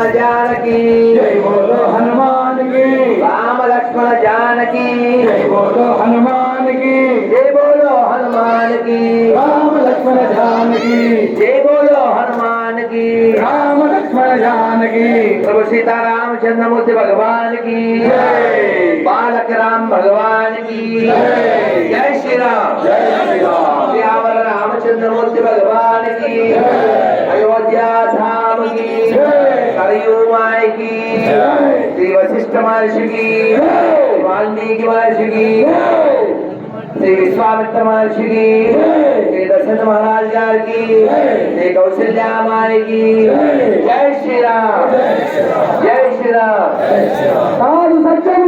లక్ష్మణ జానకి. జై బోలో హనుమాన్కి రామ లక్ష్మణ జానకి. జై బోలో హనుమాన్కి జై బోలో హనుమాన్కి రామ లక్ష్మణ జానకి. జై బోలో హనుమాన్కి రామ లక్ష్మణ జానకి. ప్రభు సీతారామచంద్రమూర్తి భగవాన్కి బాలక రామ్ భగవాన్కి జై శ్రీరామ్. జై శ్రీరామ్. శ్రీవర రామచంద్రమూర్తి భగవాన్కి అయోధ్యాధామ की కలయుమానికి శ్రీ వశిష్ఠ మహర్షికి వాల్మీకి మహర్షికి శ్రీ విశ్వామిత్ర మహర్షికి శ్రీ దశరథ మహారాజ్ గారికి శ్రీ కౌశల్యామానికి జై. శ్రీరామ్. జై శ్రీరామ్. సాధు సత్య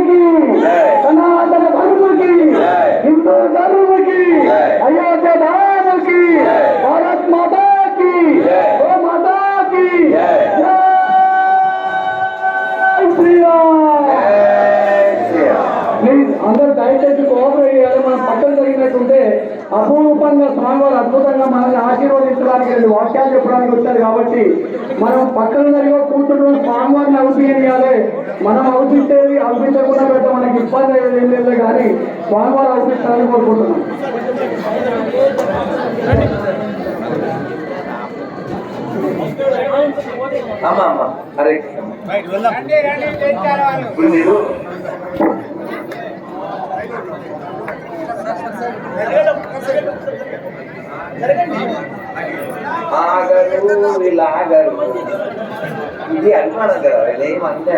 చేయాలి మనం పక్కన జరిగినట్టుంటే అపూర్వంగా స్వామివారు అద్భుతంగా మనల్ని ఆశీర్వదించడానికి రెండు వాక్యాలు చెప్పడానికి వచ్చారు కాబట్టి మనం పక్కన జరిగే కూర్చుంటున్న స్వామివారిని అవసీయాలి మనం అవసిస్తేది అవసించకుండా పెడితే మనకి ఇబ్బంది అయ్యేది ఏం లేదు కానీ స్వామివారు అవసిస్తారని కోరుకుంటున్నాం. అమ్మా అమ్మా. కృష్ణ ఇప్పుడు మీరు ఆగరు వీళ్ళు ఆగరు ఇది అనుమానం కదా వీళ్ళేమంటే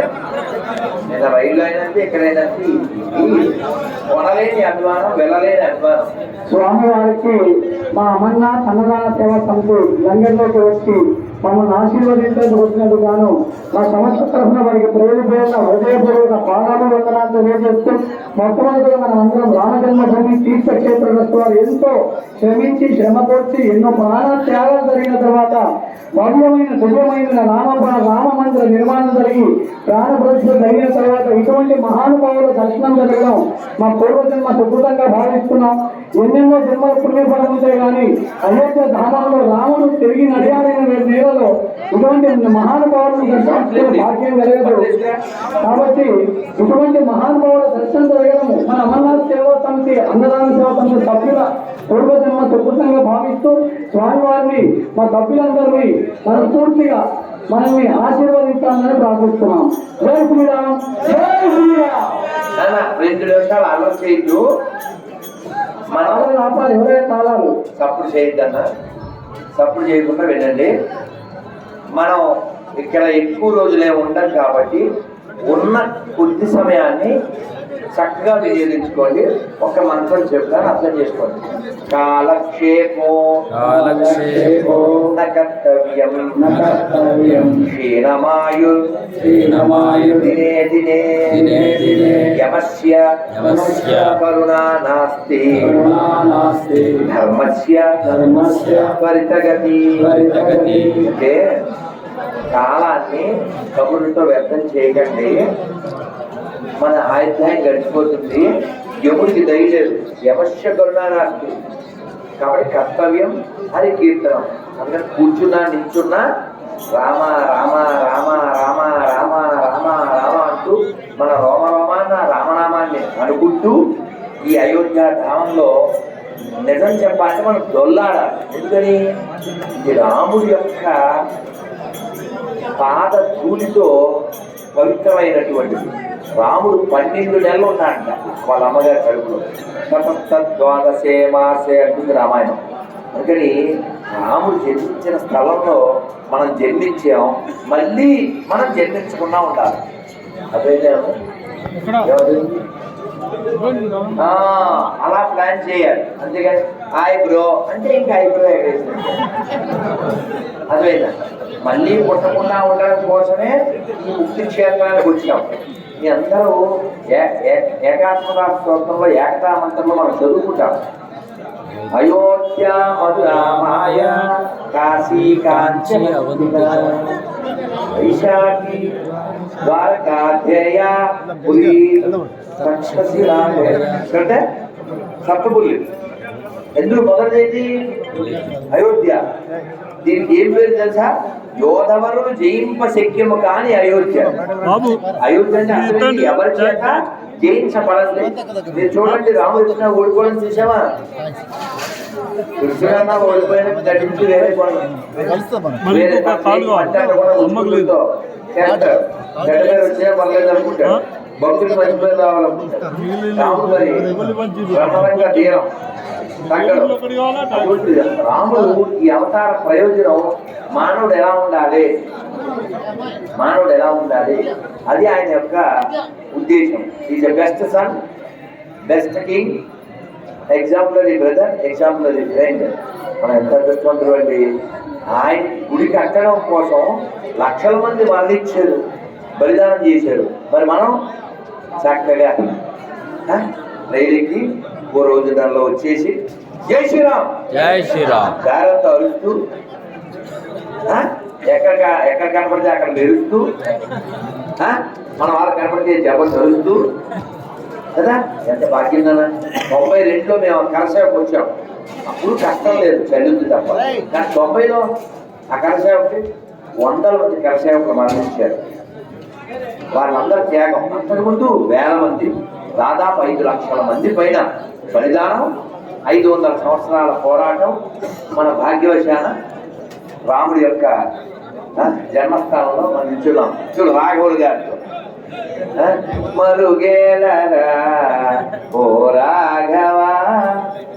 నేను రైలు అయినంటే ఎక్కడైనంటే ఇది కొనలేని అభిమానం వెళ్ళలేని అభిమానం స్వామివారికి మా అమర్నాథ్ అన్నదాన సేవా సమితి లంగంలోకి వచ్చి మమ్మల్ని ఆశీర్వదించేందుకు వచ్చినందుకు గాను మా సంస్థ తరఫున వారికి ప్రేమిపోయిన హృదయపూర్వక పాదాలు వందనాలు తెలియజేస్తూ మొట్టమొదటిగా మనం అందరం రామజన్మభూమి తీర్థక్షేత్రగ్రస్తు వారు ఎంతో శ్రమించి శ్రమ కోర్చి ఎన్నో ప్రాణ త్యాగాలు జరిగిన తర్వాత భవ్యమైన దివ్యమైన రామ రామ మందిర నిర్మాణం జరిగి ప్రాణ ప్రతిష్ఠ జరిగిన తర్వాత ఇటువంటి మహానుభావుల దర్శనం జరగడం మా పూర్వజన్మ సుకృతంగా భావిస్తున్నాం. ఎన్నెన్నో జన్మల పుణ్యఫలం ఉంటాయి కానీ అయోధ్య ధామంలో రాముడు తిరిగి నడియాడిన నేలలో ఇటువంటి మహానుభావులను దర్శించే భాగ్యం కలగదు. కాబట్టి ఇటువంటి మహానుభావుల దర్శనం జరగడం మన అమర్నాథ్ సేవా సమితి అన్నదాన సేవా సమితి సభ్యుల పూర్వజన్మ సుకృతంగా భావిస్తూ స్వామివారిని మా సభ్యులందరినీ మనస్ఫూర్తిగా మనల్ని ఆశీర్వదించాలని ప్రార్థిస్తున్నాం. జై శ్రీరామ్. జై శ్రీరామ్. రెండు నిమిషాలు మనం ఆపాలి ఎవరైనా తాళాలు సప్పుడు చేయొద్దన్న సప్పుడు చేయకుండా వినండి మనం ఇక్కడ ఎక్కువ రోజులే ఉండం కాబట్టి ఉన్న కొద్ది సమయాన్ని చక్కగా వినియోగించుకోండి. ఒక మంత్రం చెప్తాను అర్థం చేసుకోండి. కాలక్షేపో కాలక్షేపో కర్తవ్యం క్షీణమాయు క్షీణమాయు దినే దినే దినే దినే యమస్య యమస్య కరుణా నాస్తి కరుణా నాస్తి ధర్మస్య ధర్మస్య త్వరితగతి. అంటే కాలాన్ని కబుర్లతో వ్యర్థం చేయకండి. మన ఆయుధ్యాన్ని గడిచిపోతుంది. యముడికి దయలేదు యమస్య కరుణానాస్తి కాబట్టి కర్తవ్యం హరి కీర్తనం అందరు కూర్చున్నా నిల్చున్నా రామ రామ రామ రామ రామ రామ రామ అంటూ మన రోమ రోమాన్న రామనామాన్ని అనుకుంటూ ఈ అయోధ్య ధామంలో నిజం చెప్పాలంటే మనం దొల్లాడాలి. ఎందుకని? ఇది రాముడి యొక్క పాద ధూళితో పవిత్రమైనటువంటిది. రాముడు పన్నెండు నెలలు ఉన్నాడంట వాళ్ళ అమ్మగారి కడుపులో. సతస్త ద్వాదశే మాసే అంటుంది రామాయణం. అందుకని రాముడు జన్మించిన స్థలంలో మనం జన్మించాం మళ్ళీ మనం జన్మించకుండా ఉండాలి. అదే ఎవరు ఆ, అలా ప్లాన్ చేయాలి. అంతేగాని బ్రో అంటే ఇంకా హాయ్ బ్రో ఎగరేసినట్టు అర్థమైందా మళ్ళీ పుట్టకుండా ఉండడం కోసమే ఈ ముక్తి క్షేత్రానికి వచ్చాం మీ అందరూ ఏ- ఏకాత్మక స్తోత్రంలో ఏకతా మంత్రంలో మనం చదువుకుంటాం. అయోధ్య మధురామాయ కాశీ కాంచి వైశాఖి ద్వారకాధ్యేయ అంటే సప్తపుల్లి. ఎందుకు మొదటిది అయోధ్య. దీనికి ఏం పేరు తెలుసా? యోధవరులు జయింప శక్యము కాని అయోధ్య. అయోధ్య అంటే ఎవరి చేత జయించబడదు మీరు చూడండి రామకృష్ణ ఓడిపోవడం చూసావా? కృష్ణుడన్నా ఓడిపోయిన వేరే వేరే పర్లేదు అనుకుంటాడు భక్తులు మంచి రాముడు మరి బ్రహ్మరంగా రాముడు ఈ అవతార ప్రయోజనం మానవుడు ఎలా ఉండాలి? మానవుడు ఎలా ఉండాలి? అది ఆయన యొక్క ఉద్దేశం. Is best son best king exemplary brother exemplary friend మనం ఎంత అదృష్టవంతులు అండి? ఆయన గుడి కట్టడం కోసం లక్షల మంది మరణించారు. బలిదానం చేశారు. మరి మనం చక్కగా ఆ, రైలు ఎక్కి ఓ రోజు దానిలో వచ్చేసి జై శ్రీరామ్. జై శ్రీరామ్. దారంతా అరుస్తూ ఎక్కడ ఎక్కడ కనపడితే అక్కడ మెరుస్తూ మన వాళ్ళు కనపడితే జప చదువుతూ కదా? ఎంత భాగ్యం నాన్న తొంభై రెండులో మేము కరసేవకు వచ్చాం. అప్పుడు కష్టం లేదు చదివింది తప్ప. కానీ తొంభైలో ఆ కరసేవకి వందల మంది కరసేవకులు మరణించారు వాళ్ళందరూ త్యాగం. అంతకు ముందు వేల మంది దాదాపు ఐదు లక్షల మంది పైన బలిదానం ఐదు వందల సంవత్సరాల పోరాటం మన భాగ్యవశాన రాముడి యొక్క జన్మస్థానంలో మనం నిల్చున్నాం. చూడు రాఘవుడు గారితో మరుగేలరా ఓ రాఘవా.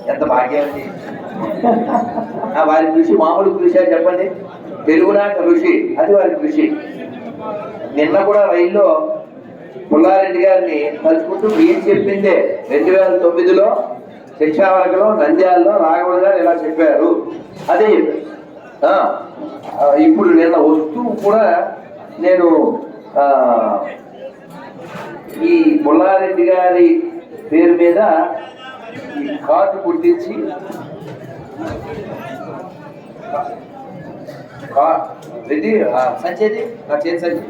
ఎంత భాగ్యం ఆ, వారి కృషి మామూలు కృషి అని చెప్పండి. తెలుగునాట ఋషి అది వారి కృషి. నిన్న కూడా రైల్లో పుల్లారెడ్డి గారిని తలుచుకుంటూ ఏం చెప్పిందే? రెండు వేల తొమ్మిదిలో శిక్షావర్గంలో నంద్యాలలో రాఘవన్ గారు ఇలా చెప్పారు. అదే ఇప్పుడు నిన్న వస్తూ కూడా నేను ఈ పుల్లారెడ్డి గారి పేరు మీద ఈ కార్డు గుర్తించి కా- రెడ్డి సంచేది నా చేతి సంచి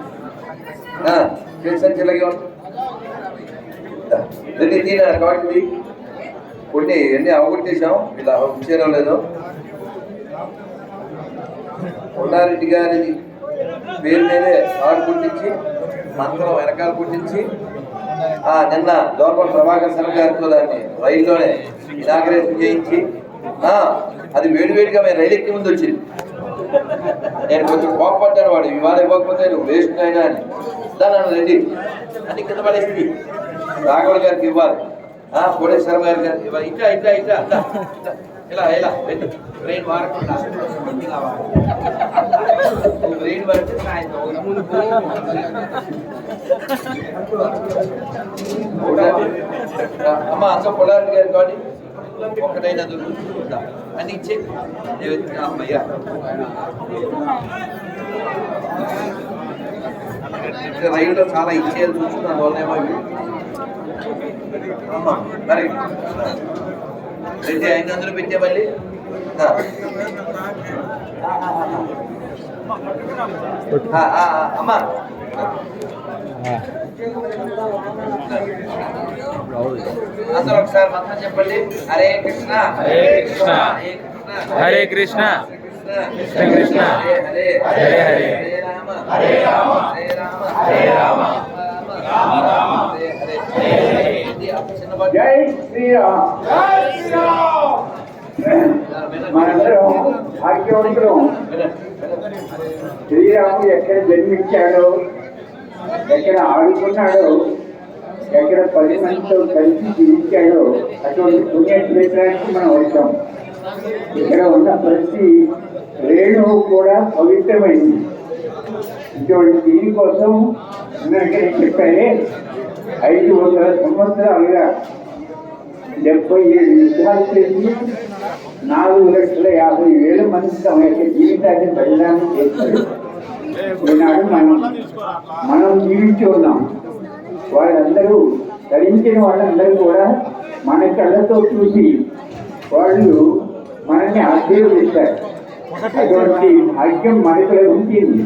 చేసాను చిల్లగా సంచి కాబట్టి కొన్ని ఎన్ని అవగొట్టేశాం ఇలా ఉంచారో లేదు. కొండారెడ్డి గారి పేరు మీదే కారు పుట్టించి మంత్రం వెనకాల పుట్టించి ఆ నిన్న లోపల ప్రభాకర్ శర్మ గారితో దాన్ని రైల్లోనే ఇనాగ్రేషన్ చేయించి అది వేడివేడిగా మేము రైలు ఎక్కి ముందు వచ్చింది. నేను కొంచెం కోపడ్డాను వాడు ఇవాళ ఇవ్వకపోతే నువ్వు వేస్ట్ అయినా అని. దాని రెడ్డి. అని కింద పడేసింది. రాఘవుడు గారికి ఇవ్వాలి. ఆ కోడే గారి గారికి ఇవ్వాలి. ఇట్లా ఇట్లా ఇట్లా ఇట్లా, ఇలా ఇలా. వెళ్ళు. ట్రైన్ వాడకుండా ఇలా ట్రైన్ పడితే సాయంత్రం అమ్మ అంత పొలారెడ్డి గారు కాబట్టి ఒకటైనా దొరుకుతుందా? అని ఇచ్చే. అమ్మయ్యా. రైల్లో చాలా ఇచ్చేది వాళ్ళేమో ఇవి. అమ్మ, మరి. ఐదు వందలు పెట్టే మళ్ళీ? అమ్మ. అందరూ ఒకసారి మంత్రం చెప్పండి. హరే కృష్ణ. హరే కృష్ణ. హరే హరే కృష్ణ. కృష్ణ. కృష్ణ కృష్ణ. హరే హరే. హరే హరే. హరే రామ హరే రామ హరే రామ హరే రామ రామ హరే హరే. ఆ చిన్న బాబు. జై శ్రీరామ్. మనందరం భాగ్యవంతులు. శ్రీరాముడు ఎక్కడ జన్మించాడో ఎక్కడ ఆడుకున్నాడో ఎక్కడ పది మందితో కలిసి జీవించాడో అటువంటి పుణ్యక్షేత్రానికి మనం వచ్చాం. ఇక్కడ ఉన్న ప్రతి రేణువు కూడా పవిత్రమైంది. ఇటువంటి దీనికోసం ఇందాక నేను ఐదు వందల సంవత్సరాలుగా డెబ్బై ఏడు యుద్ధాలు చేసి నాలుగు లక్షల యాభై వేల మంది తమ యొక్క జీవితాన్ని బలిదానం చేశారు ఈనాడు మనం మనం జీవించి ఉన్నాం. వాళ్ళందరూ ధరించిన వాళ్ళందరూ కూడా మన కళ్ళతో చూసి వాళ్ళు మనల్ని ఆశీర్వదిస్తారు. అటువంటి భాగ్యం మనకు ఉంటుంది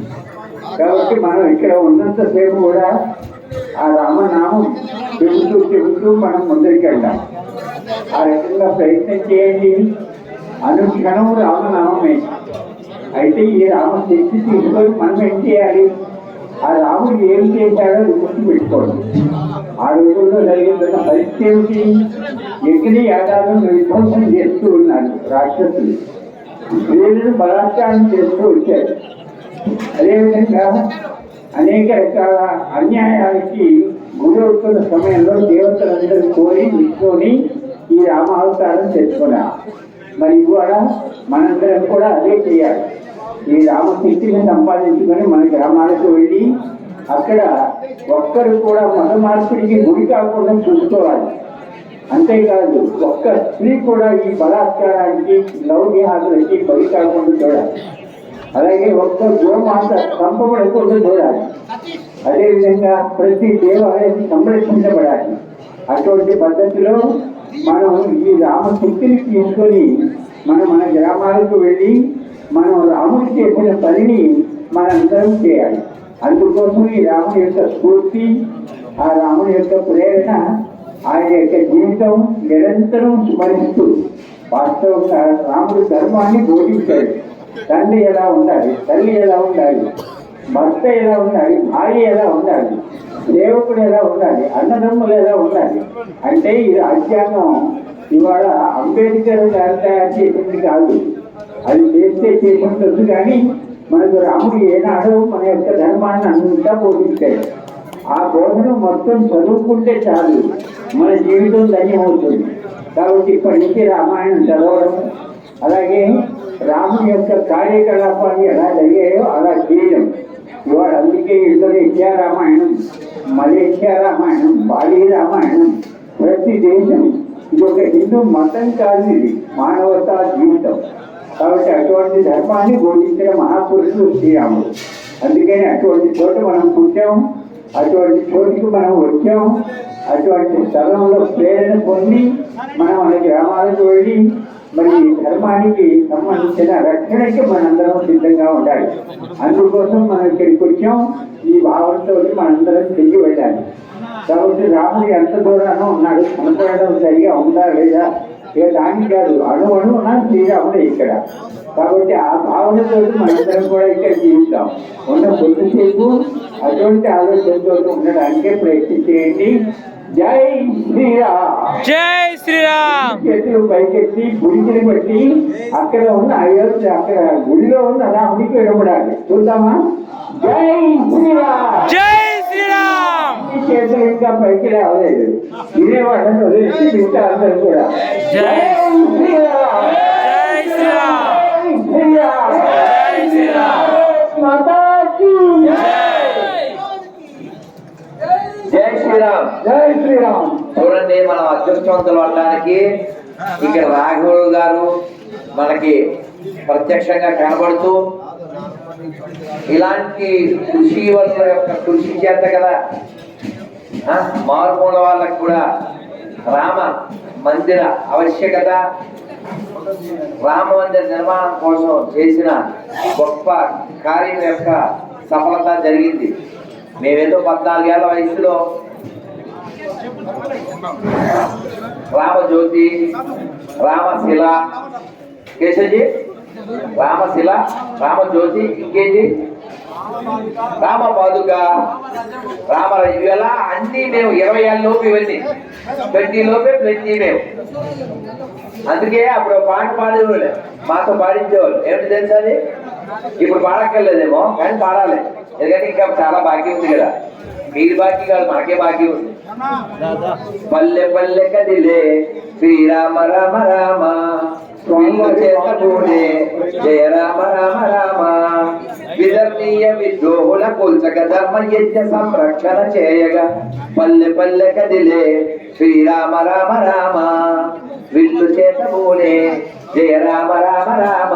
కాబట్టి మనం ఇక్కడ ఉన్నంతసేపు కూడా ఆ రామనామం చెబుతూ చెబుతూ మనం ముందరికి వెళ్దాం ఆ రకంగా ప్రయత్నం చేయండి. అనుక్షణం రామనామమే. అయితే ఈ రామ శక్తి తీసుకొని మనం ఏం చేయాలి? ఆ రాముడు ఏం చేశాడో అది గుర్తు పెట్టుకోవడం ఆ రోజుల్లో జరిగిన పరిస్థితి ఏమిటి? ఎగిరి యాగాలను విధ్వంసం చేస్తూ ఉన్నారు రాక్షసులు. స్త్రీలను బలాత్కారం చేస్తూ వచ్చారు. అదేవిధంగా అనేక రకాల అన్యాయాలకి గురవుతున్న సమయంలో దేవతలందరూ కోరి విష్ణుని ఈ రామావతారం తెచ్చుకున్నారు మరి ఇవాళ మనందరం కూడా అదే చేయాలి. ఈ రామశక్తిని సంపాదించుకొని మన గ్రామాలకు వెళ్ళి అక్కడ ఒక్కరు కూడా మత మార్పిడికి గురి కాకుండా చూసుకోవాలి. అంతేకాదు ఒక్క స్త్రీ కూడా ఈ బలాత్కారానికి లౌకిహాదులకి బలి కాకుండా చూడాలి. అలాగే ఒక్క గోమాత చంపబడకుండా చూడాలి అదేవిధంగా ప్రతి దేవాలయం సంరక్షించబడాలి. అటువంటి పద్ధతిలో మనం ఈ రామశక్తిని తీసుకొని మనం మన గ్రామాలకు వెళ్ళి మనం రాముడు చేసిన పనిని మనందరం చేయాలి. అందుకోసం ఈ రాముడి యొక్క స్ఫూర్తి ఆ రాముడి యొక్క ప్రేరణ ఆయన యొక్క జీవితం నిరంతరం స్మరిస్తూ వాస్తవంగా రాముడు ధర్మాన్ని బోధించాడు తండ్రి ఎలా ఉండాలి? తల్లి ఎలా ఉండాలి? భర్త ఎలా ఉండాలి? భార్య ఎలా ఉండాలి? సేవకుడు ఎలా ఉండాలి? అన్నదమ్ములు ఎలా ఉండాలి? అంటే ఈ రాజ్యాంగం ఇవాళ అంబేద్కర్ గారు తయారు చేసింది కాదు. అది చేస్తే చేసి కానీ మనకు రాముడు ఏనాడు మన యొక్క ధర్మాన్ని అంతా బోధించాడు. ఆ బోధన మొత్తం చదువుకుంటే చాలు. మన జీవితం ధన్యమవుతుంది. కాబట్టి ఇప్పటి నుంచి రామాయణం చదవడం అలాగే రాముని యొక్క కార్యకలాపాలు ఎలా జరిగాయో అలా చేయడం. ఇవాడు అందుకే Indonesia Ramayana Malaysia Ramayana Bali Ramayana. ప్రతి దేశం ఇది ఒక హిందూ మతం కాదు ఇది మానవతా జీవితం. కాబట్టి అటువంటి ధర్మాన్ని బోధించిన మహాపురుషుడు శ్రీరాముడు. అందుకని అటువంటి చోట మనం పుట్టాము అటువంటి చోటుకి మనం వచ్చాము అటువంటి స్థలంలో ప్రేరణ పొంది మనం మన గ్రామాలకు వెళ్ళి మరి ధర్మానికి సంబంధించిన రక్షణకి మనందరం సిద్ధంగా ఉండాలి. అందుకోసం మనం ఇక్కడికి వచ్చాం. ఈ భావంతో మనందరం తిరిగి వెళ్ళాలి. కాబట్టి రాముడు ఎంత దూరానో ఉన్నాడు. కనపడడం సరిగా ఉందా లేదా? ఇక దానికి కాదు. అణు అణువున శ్రీరాముడు ఇక్కడ. కాబట్టి ఆ భావనతో మనందరం కూడా ఇక్కడ జీవిస్తాం. ఉన్న కొద్దిసేపు అటువంటి ఆలోచనతో ఉండడానికే ప్రయత్నం చేయండి. జై శ్రీరామ్. జై శ్రీరామ్. చేతులు పైకెత్తి గుడిని బట్టి అక్కడ ఉన్న అయోధ్య అక్కడ గుడిలో ఉన్న రాముడికి విడబడాలి చూద్దామా? జై శ్రీరామ్. జై శ్రీరామ్. చేతులు ఇంకా పైకి రావలేదు. వినేవాళ్ళని వదిలేసి మిగతా అందరూ కూడా. జై శ్రీరామ్. జై శ్రీరామ్. జై శ్రీరామ్. జై శ్రీరామ్. జై శ్రీరామ్. జై శ్రీరామ్. చూడండి మనం అదృష్టవంతులు అవడానికి ఇక్కడ రాఘవులు గారు మనకి ప్రత్యక్షంగా కనబడుతూ ఇలాంటి కృషి వల్ల యొక్క కృషి చేత కదా మారుమూల వాళ్ళకు కూడా రామ మందిర ఆవశ్యకత రామ మందిర నిర్మాణం కోసం చేసిన గొప్ప కార్యం యొక్క సఫలత జరిగింది. మేమేదో పద్నాలుగేళ్ళ వయసులో రామజ్యోతి రామశిల కేశజీ రామశిల రామజ్యోతి ఇంకేంటి? రామ పాదుక రామ ఇవెలా అన్ని మేము ఇరవై ఏళ్ళ లోపు ఇవన్నీ. ట్వంటీ లోపే ట్వంటీ మేము. అందుకే అప్పుడు పాట పాడేవాళ్ళు. మాతో పాడించేవాళ్ళు. ఏమిటి తెలుసా అది? ఇప్పుడు పాడక్కర్లేదేమో కానీ పాడాలి. ఎందుకంటే ఇంకా చాలా బాకీ ఉంది కదా. మీరు బాకీ కాదు మనకే బాకీ ఉంది. పల్లె పల్లె కదిలే శ్రీరామ రామ రామ. విల్లు చేత జయ రామ రామ రామ. విధర్మీయ విద్రోహుల కూల్చక ధర్మ యజ్ఞ సంరక్షణ చేయగా. పల్లె పల్లె కదిలే. శ్రీరామ రామ రామ. విల్లు చేత మూలే జయ రామ రామ రామ.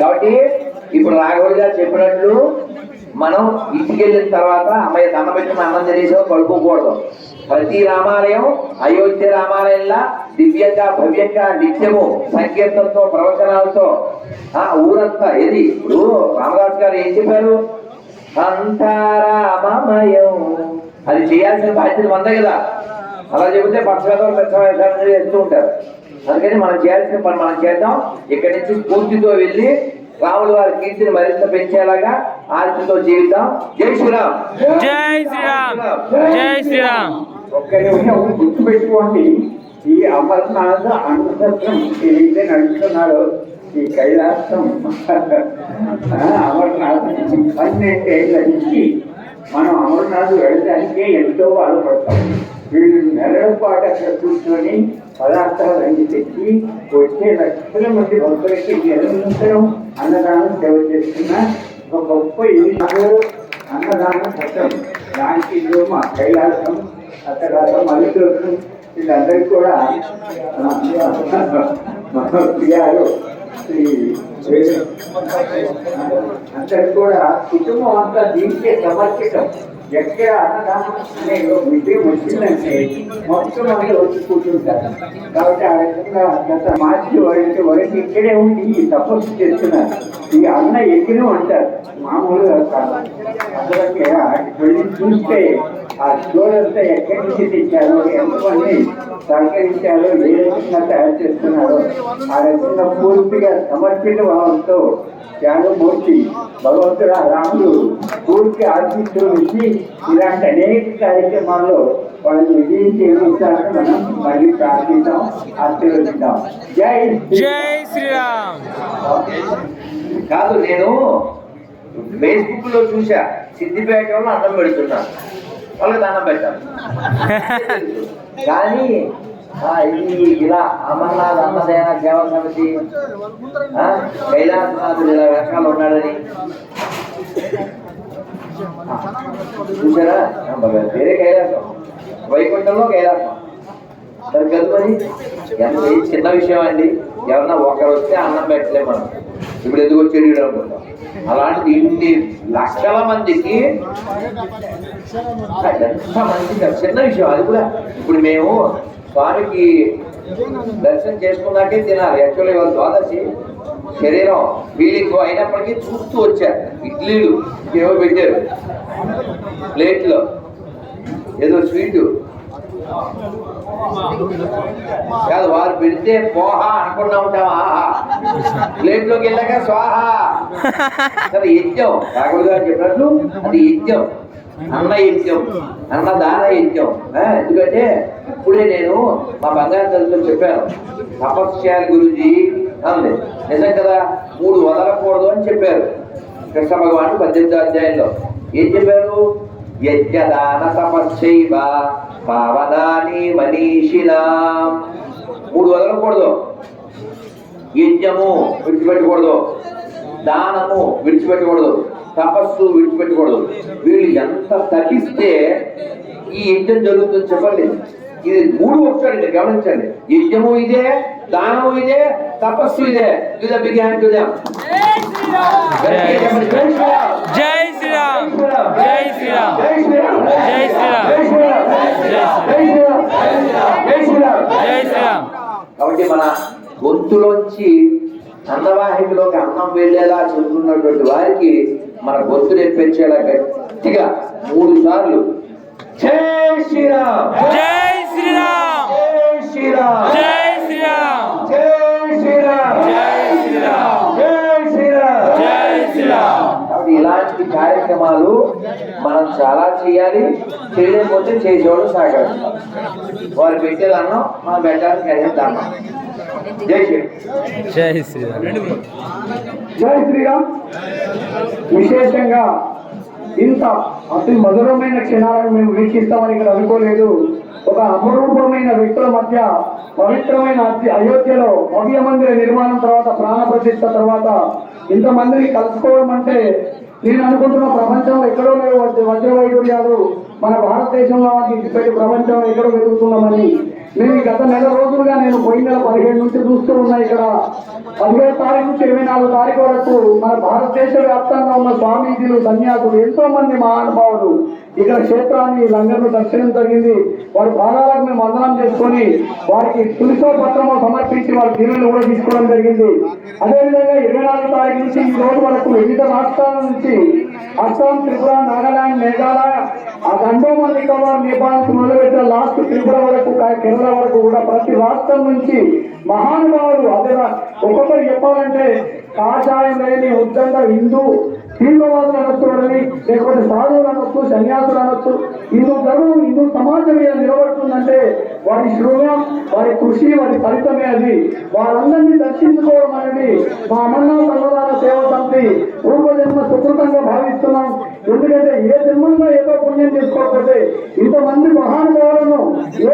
కాబట్టి ఇప్పుడు రాఘవుడు గారు చెప్పినట్లు మనం ఇంటికి వెళ్ళిన తర్వాత అమ్మాయి దండ పెట్టిన అన్నం తినేసో పడుకోకూడదు ప్రతి రామాలయం అయోధ్య రామాలయంలా దివ్యంగా భవ్యంగా నిత్యము సంకీర్తనతో ప్రవచనాలతో ఆ ఊరంతా ఏది? ఇప్పుడు రామదాస్ గారు ఏం చెప్పారు? అంతా రామమయం. అది చేయాల్సిన బాధ్యత మందే కదా. అలా చెబితే పక్షవేతం పెద్ద చేస్తూ ఉంటారు. అందుకని మనం చేయాల్సిన పని మనం చేద్దాం. ఇక్కడి నుంచి స్ఫూర్తితో వెళ్ళి రాముడు వారి కీర్తిని మరింత పెంచేలాగా ఆలోచనతో జీవిద్దాం. జై శ్రీరామ్. జై శ్రీరామ్. జై శ్రీరామ్. ఒక్క నిమిషం గుర్తుపెట్టుకోండి. ఈ అమర్నాథ్ అన్నసత్రం ఏదైతే నడుస్తున్నారో ఈ కైలాసం అమర్నాథ్ పన్నెండేళ్ళ నుంచి మనం అమర్నాథ్ వెళ్ళడానికే ఎంతో బాధపడతాం. వీళ్ళు నెలల పాటు అక్కడ కూర్చొని పదార్థాలు అన్ని తెచ్చి వచ్చే లక్షల మంది భక్తులకి నిరంతరం అన్నదానం సేవ చేస్తున్న ఒక గొప్ప ఇది అన్నదానం కష్టం దానికి ఇదిగో మా కైలాసం అక్కడ మల్లికృష్ణ వీళ్ళందరికీ కూడా ప్రియాలు అందరికి కూడా కుటుంబం అంతా దీనికే సమర్పితం. ఎక్కడ అన్నదానం అనే విజయం వచ్చిందంటే మొత్తం అందరూ వచ్చి కూర్చుంటారు. కాబట్టి ఆ విధంగా గత మార్చి వరకు వరకు ఇక్కడే ఉండి ఈ తపస్సు చేస్తున్నారు. ఈ అన్న ఎగినం అంటారు మామూలుగా కాదు. అందుకే వెళ్ళి చూస్తే ఆ చోడంతా ఎక్కడి నుంచి తెచ్చారో ఎంతమంది సహకరించారో ఏ రకంగా తయారు చేస్తున్నారో? ఆ రకంగా పూర్తిగా సమర్పిత భావంతో త్యాగమూర్తి భగవంతుడు ఆ రాముడు పూర్తి ఆశిస్తూ విషయం ఇలాంటి అనేక కార్యక్రమాల్లో వాళ్ళు విజయం చేయించాలని మనం మళ్ళీ ప్రార్థిద్దాం ఆశీర్వదిద్దాం. జై జై శ్రీరామ్. కాదు నేను ఫేస్బుక్లో చూసా సిద్దిపేట వాళ్ళు అన్నం పెడుతున్నాను వాళ్ళకి దండం పెట్టాను కానీ ఆ, ఇది ఇలా అమర్నాథ్ అన్నదైన సేవా సమితి కైలాసనాథుడు ఇలా వెనకాల ఉన్నాడని. చూసారా బాగా వేరే కైలాసం. వైకుంఠంలో కైలాసం. సరే కదా మరి ఎంత చిన్న విషయం అండి. ఎవరన్నా ఒకరు వస్తే అన్నం పెట్టలేము మనం. ఇప్పుడు ఎందుకు వచ్చేది అనుకుంటాం. అలాంటిది ఇన్ని లక్షల మందికి ఎంత మంచిగా చిన్న విషయం అది కూడా. ఇప్పుడు మేము స్వామికి దర్శనం చేసుకున్నాకే తినాలి. యాక్చువల్లీ ఇవాళ ద్వాదశి. శరీరం వీలింగ్ అయినప్పటికీ చూస్తూ వచ్చారు. ఇడ్లీలు ఏవో పెట్టారు. ప్లేట్లో. ఏదో స్వీటు. కాదు వారు పెడితే పోహా అనుకున్నా ఉంటాం. ఆహా. ప్లేట్లోకి వెళ్ళాక స్వాహా. అది యజ్ఞం. రాఘవుడు గారు చెప్పినట్లు అది యజ్ఞం. అన్న యజ్ఞం. అన్నదాన యజ్ఞం. ఎందుకంటే ఇప్పుడే నేను మా బంగారు తల్లితో చెప్పాను. తపస్యాల గురించి అంది నిజం కదా? మూడు వదలకూడదు అని చెప్పారు. కృష్ణ భగవానుడు పద్దెనిమిదో అధ్యాయంలో ఏం చెప్పారు? యజ్ఞదాన తపశ్చైవ పావనాని మనీషినా మూడు వదలకూడదు యజ్ఞము విడిచిపెట్టకూడదు. దానము విడిచిపెట్టకూడదు. తపస్సు విడిచిపెట్టకూడదు. వీళ్ళు ఎంత తగ్గిస్తే ఈ యజ్ఞం జరుగుతుంది చెప్పండి. ఇది మూడు ఒకసారి గమనించండి. యజ్ఞము ఇదే దానము ఇదే తపస్సు ఇదే. ఇది బిగ్ హ్యాండ్ టు దెమ్ జై శ్రీరామ్ జై శ్రీరామ్ జై శ్రీరామ్ జై శ్రీరామ్ జై శ్రీరామ్ కాబట్టి మన గొంతులోంచి అన్నవాహికలోకి అన్నం వెళ్ళేలా చెబుతున్నటువంటి వారికి మన గొంతు నెప్పించేలా గట్టిగా మూడు సార్లు జై శ్రీరామ్ జై శ్రీరామ్ జై శ్రీరామ్ జై శ్రీరామ్ జై శ్రీరామ్ జై శ్రీరామ్ జై శ్రీరామ్ జై శ్రీరామ్ కాబట్టి ఇలాంటి కార్యక్రమాలు మనం చాలా చేయాలి. చేయలేకపోతే చేసేవాళ్ళు సహకరిస్తాం వారు పెట్టేది అన్నం మనం పెట్టాలని కలిసి అన్నం జై శ్రీరామ్ జై శ్రీరామ్ జై శ్రీరామ్ విశేషంగా ఇంత అతి మధురమైన క్షణాలను మేము వీక్షిస్తామని ఇక్కడ అనుకోలేదు. ఒక అపరూపమైన వ్యక్తుల మధ్య పవిత్రమైన అతి- అయోధ్యలో భవ్య మందిర నిర్మాణం తర్వాత ప్రాణ ప్రతిష్ఠ తర్వాత ఇంతమందిని కలుసుకోవడం అంటే నేను అనుకుంటున్న ప్రపంచంలో ఎక్కడో లేవు వజ్ర వైడూర్యాలు మన భారతదేశంలో ఇప్పటి ప్రపంచం ఎక్కడో వెతుకుతున్నామని. నేను గత నెల రోజులుగా నేను పోయిన నెల పదిహేడు నుంచి చూస్తూ ఉన్నా ఇక్కడ. పదిహేడు తారీఖు నుంచి ఇరవై నాలుగు తారీఖు వరకు మన భారతదేశ వ్యాప్తంగా ఉన్న స్వామీజీలు సన్యాసులు ఎంతో మంది మహానుభావులు ఇక్కడ క్షేత్రాన్ని లంగర్ను దర్శనం జరిగింది. వారి పాదాలకు మేము వందనం చేసుకొని వారికి తులిసో పత్రము సమర్పించి వారి దీవెనలు కూడా తీసుకోవడం జరిగింది. అదేవిధంగా ఇరవై నాలుగు తారీఖు నుంచి ఈ రోజు వరకు వివిధ రాష్ట్రాల నుంచి అస్సాం త్రిపుర నాగాలాండ్ మేఘాలయ ఆ అండోమాన్ నికోబార్ నేపాల్ మొదలుపెట్టిన లాస్ట్ త్రిపుర వరకు కేరళ వరకు కూడా ప్రతి రాష్ట్రం నుంచి మహానుభావులు అదే ఒక్కొక్కరు చెప్పాలంటే కాషాయం లేని ఉద్దండ హిందూ తీవ్రవాదులు అనొచ్చు వాళ్ళని లేకపోతే సాధువులు అనొచ్చు సన్యాసులు అనొచ్చు. హిందూ ధర్మం హిందూ సమాజం మీద నిలబడుతుందంటే వారి శృంగం వారి కృషి వారి ఫలితమే అది. వారందరినీ దర్శించుకోవడం అనేది మా అమర్నాథ్ అన్నదాన సేవ సమితి పూర్వజన్మ సుకృతంగా భావిస్తున్నాం. ఎందుకంటే ఏ జన్మంలో ఏదో పుణ్యం చేసుకోకపోతే ఇంతమంది మహానుభావులను ఏ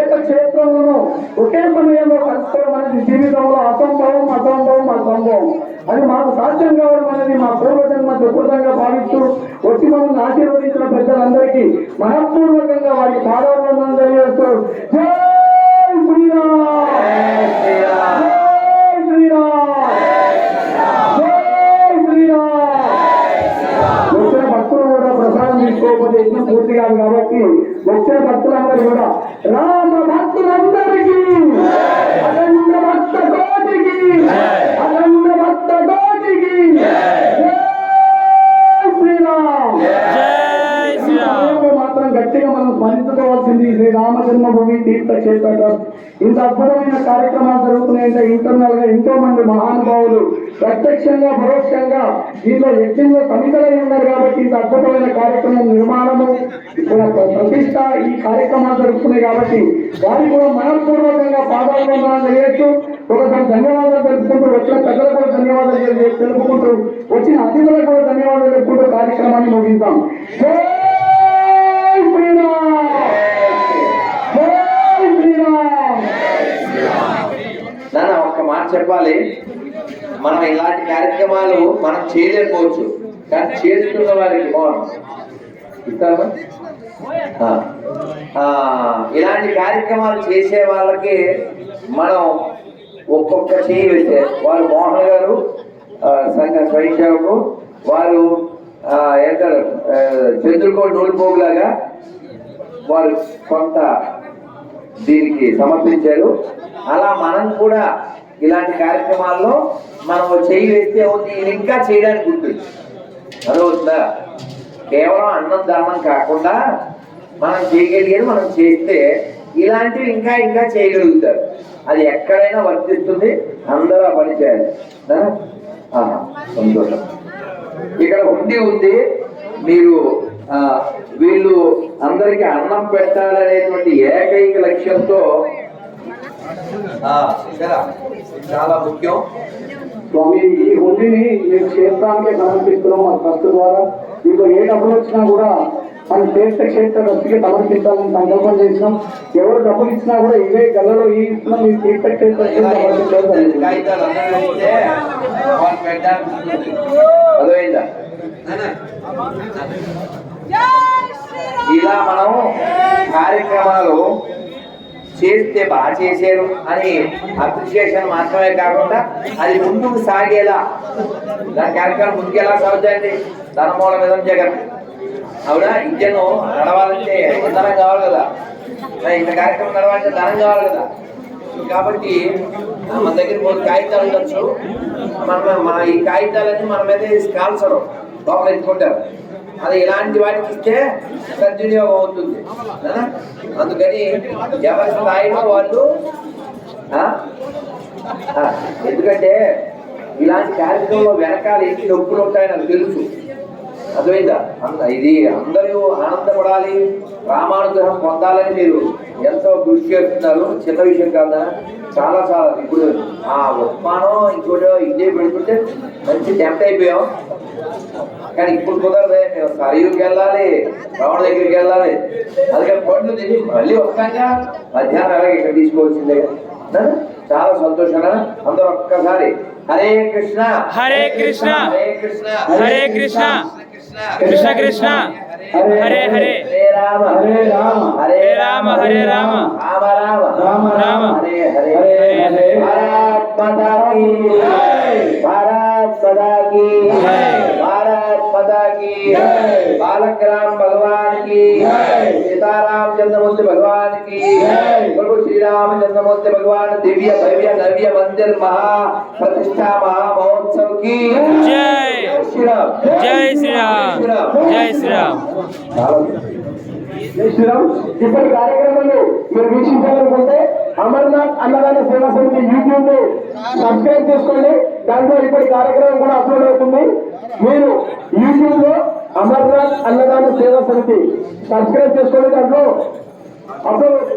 ఒకే సమయంలో కలుసుకోవడం అనేది జీవితంలో అసంభవం అసంభవం అసంభవం. అది మాకు సాధ్యం కావడం అనేది మా పూర్వజన్మ సుకృతంగా భావిస్తూ వచ్చి మమ్మల్ని ఆశీర్వదించిన పెద్దలందరికీ మనపూర్వకంగా వారికి పాదాలను తెలియజేస్తూ జై శ్రీరామ్! జై శ్రీరామ్! జై శ్రీరామ్! వచ్చిన భక్తులు కూడా ప్రసాదం తీసుకోకపోతే పూర్తి కాదు కాబట్టి వచ్చిన భక్తులందరూ కూడా రామ భక్తులందరూ స్మరించుకోవాల్సింది శ్రీ రామ జన్మభూమి తీర్థ క్షేత్ర ఇంత అద్భుతమైన కార్యక్రమాలు జరుగుతున్నాయంటే ఇంటర్నల్గా ఎంతో మంది మహానుభావులు ప్రత్యక్షంగా పరోక్షంగా దీంట్లో యజ్ఞంలో సమితలై ఉన్నారు కాబట్టి ఇంత అద్భుతమైన కార్యక్రమం నిర్మాణము ప్రతిష్ట ఈ కార్యక్రమాలు జరుగుతున్నాయి కాబట్టి వారి కూడా మనపూర్వకంగా పాదాభివందనాలు చేయొచ్చు. ఒకసారి ధన్యవాదాలు తెలుపుకుంటూ వచ్చిన పెద్దలకు కూడా ధన్యవాదాలు తెలుపుకుంటూ వచ్చిన అతిథులకు కూడా ధన్యవాదాలు తెలుపుకుంటూ కార్యక్రమాన్ని ముగిద్దాం. శ్రీరామ్ జై శ్రీరామ్ నాన్న ఒక్క మాట చెప్పాలి. మనం ఇలాంటి కార్యక్రమాలు మనం చేయలేకపోవచ్చు. కానీ చేస్తున్న వారికి బాగుంది ఇస్తామా ఇలాంటి కార్యక్రమాలు చేసే వాళ్ళకి మనం ఒక్కొక్క చేయి వేస్తే వారు మోహన్ గారు సంఘ స్వయం సేవకు వారు ఏంటారు ఆ, చంద్రకోటి నూలుపోగులాగా వారు కొంత దీనికి సమర్పించారు. అలా మనం కూడా ఇలాంటి కార్యక్రమాల్లో మనం చేయి వేస్తే ఉంది ఇంకా చేయడానికి ఉంటుంది అదవుతుందా కేవలం అన్నం దానం కాకుండా మనం చేయగలిగేది మనం చేస్తే ఇలాంటివి ఇంకా ఇంకా చేయగలుగుతారు. అది ఎక్కడైనా వర్తిస్తుంది అందరూ ఆ పని చేయాలి. సంతోషం. ఇక్కడ ఉండి ఉంది మీరు వీళ్ళు అందరికీ అన్నం పెట్టాలనేటువంటి ఏకైక లక్ష్యంతో ఆ, ఇక్కడ చాలా ముఖ్యం. స్వామి ఈ హుండీని మేము క్షేత్రానికే సమర్పిస్తున్నాం మా ట్రస్ట్ ద్వారా. దీంట్లో ఏ డబ్బులు వచ్చినా కూడా మన క్షేత్ర క్షేత్ర ట్రస్ట్కి సమర్పించాలని సంకల్పం చేసినాం. ఎవరు డబ్బులు ఇచ్చినా కూడా ఇవే గల్లలో ఈ ఇస్తున్నాం తీర్థ క్షేత్ర ఉంటుంది. అర్థమైందా? ఇలా మనం కార్యక్రమాలు చేస్తే బాగా చేశారు అని అప్రిషియేషన్ మాత్రమే కాకుండా అది ముందుకు సాగేలా. దాని కార్యక్రమం ముందుకెలా సాగుతాయండి? ధనమూల విధం జగన్ అవునా? ఇంజన్ నడవాలంటే ఇంధనం కావాలి కదా. ఇంత కార్యక్రమం నడవాలంటే ధనం కావాలి కదా. కాబట్టి మన దగ్గర మూడు కాగితాలు ఉండొచ్చు. మన ఈ కాగితాలన్నీ మన మీద కాల్చడం లోపల ఎత్తుకుంటారు. అది ఇలాంటి వాటికి ఇస్తే సద్వినియోగం అవుతుంది. అందుకని ఎవరి స్థాయిలో వాళ్ళు ఎందుకంటే ఇలాంటి కార్యక్రమంలో వెనకాల ఎన్ని నొప్పులు ఉంటాయని నాకు తెలుసు. అర్థమైందా? అంత ఇది అందరూ ఆనందపడాలి రామానుగ్రహం పొందాలని మీరు ఎంతో కృషి చేస్తున్నారు. చిన్న విషయం కాదా? చాలా చాలా. ఇప్పుడు ఆ ఉప్మానం ఇంకోటో ఇడ్లీ పెడుతుంటే మంచి టెంప్ట్ అయిపోయాం. కానీ ఇప్పుడు కుదరదే. మేము సరయుకి వెళ్ళాలి రావణ దగ్గరికి వెళ్ళాలి. అందుకని పండ్లు తిని మళ్ళీ వస్తాగా. మధ్యాహ్నం అలాగే ఇక్కడ తీసుకోవాల్సిందే. కదా? చాలా సంతోషం అందరూ ఒక్కసారి హరే కృష్ణ. హరే కృష్ణ. హరే కృష్ణ. హరే కృష్ణ. కృష్ణ. కృష్ణ హరే. హరే. राम हरे राम। हरे राम हरे राम। राम राम। राम राम। हरे हरे हरे हरे भारत माता की भारत सदा की भारत माता की बालक राम भगवान की सीताराम चंद्रमूर्ति भगवान की प्रभु श्री राम चंद्रमूर्ति भगवान दिव्य भव्य नव्य मंदिर महा प्रतिष्ठा महा महोत्सव की जय। श्री राम। जय श्री राम। जय श्री राम। శ్రీరామ్ ఇప్పటి కార్యక్రమాలు మీరు వీక్షించాలనుకుంటే అమర్నాథ్ అన్నదాన సేవా సమితి యూట్యూబ్ని సబ్స్క్రైబ్ చేసుకోండి. దాంట్లో ఇప్పటి కార్యక్రమం కూడా అప్లోడ్ అవుతుంది. మీరు యూట్యూబ్లో అమర్నాథ్ అన్నదాన సేవా సమితి సబ్స్క్రైబ్ చేసుకోండి. దాంట్లో అప్లోడ్ అవుతుంది.